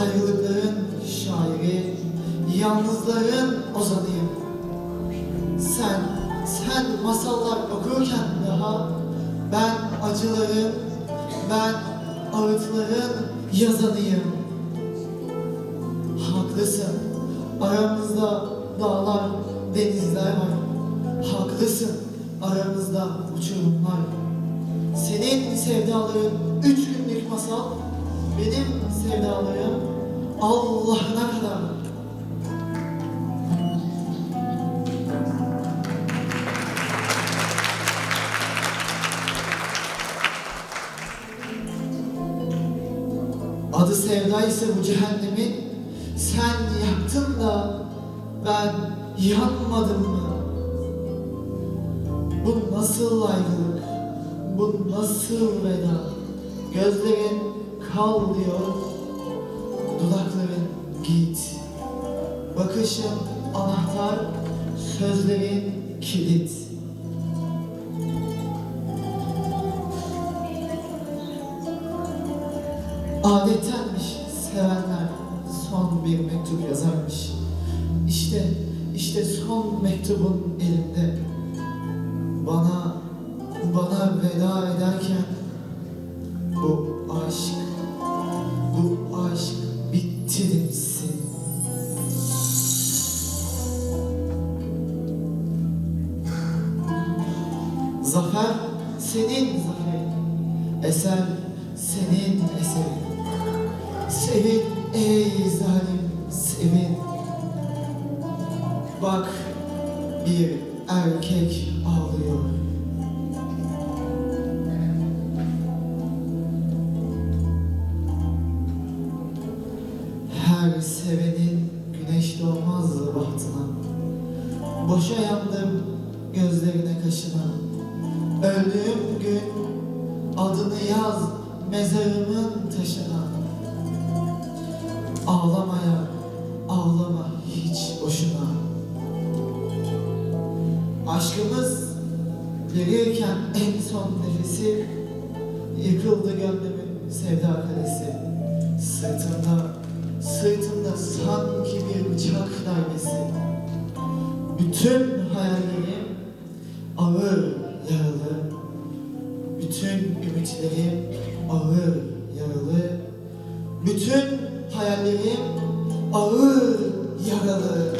Ayrılıkların şairi, yalnızların ozanıyım. Sen, sen masallar okurken daha ben acıların, ben ağıtların yazanıyım. Haklısın, aramızda dağlar, denizler var. Haklısın, aramızda uçurumlar. Senin sevdaların üç günlük masal, benim sevdalarım Allah'ına kadar. Adı sevda ise bu cehennemin sen yaktın da ben yanmadım mı? Bu nasıl ayrılık? Bu nasıl veda? Gözlerin kal diyor, dudakların git. Bakışın anahtar, sözlerin kilit. Adettenmiş sevenler son bir mektup yazarmış. İşte, işte son mektubun elimde. Bana, bana veda ederken bu aşk, bu aşk Zafer senin zaferin, eser senin eserin. Sevin ey zalim, sevin. Bak bir erkek ağlıyor. Her sevenin güneş doğmaz bahtına. Boşa yandım gözlerine kaşına. Öldüğüm gün adını yaz mezarımın taşına. Ağlamaya, ağlama hiç boşuna. Aşkımız verirken en son nefesi yıkıldı gönlümün sevda kalesi. Sırtımda, sırtımda sanki bir bıçak darbesi. Bütün hayallerim ağır. Bütün ümitlerim ağır yaralı. Bütün hayallerim ağır yaralı.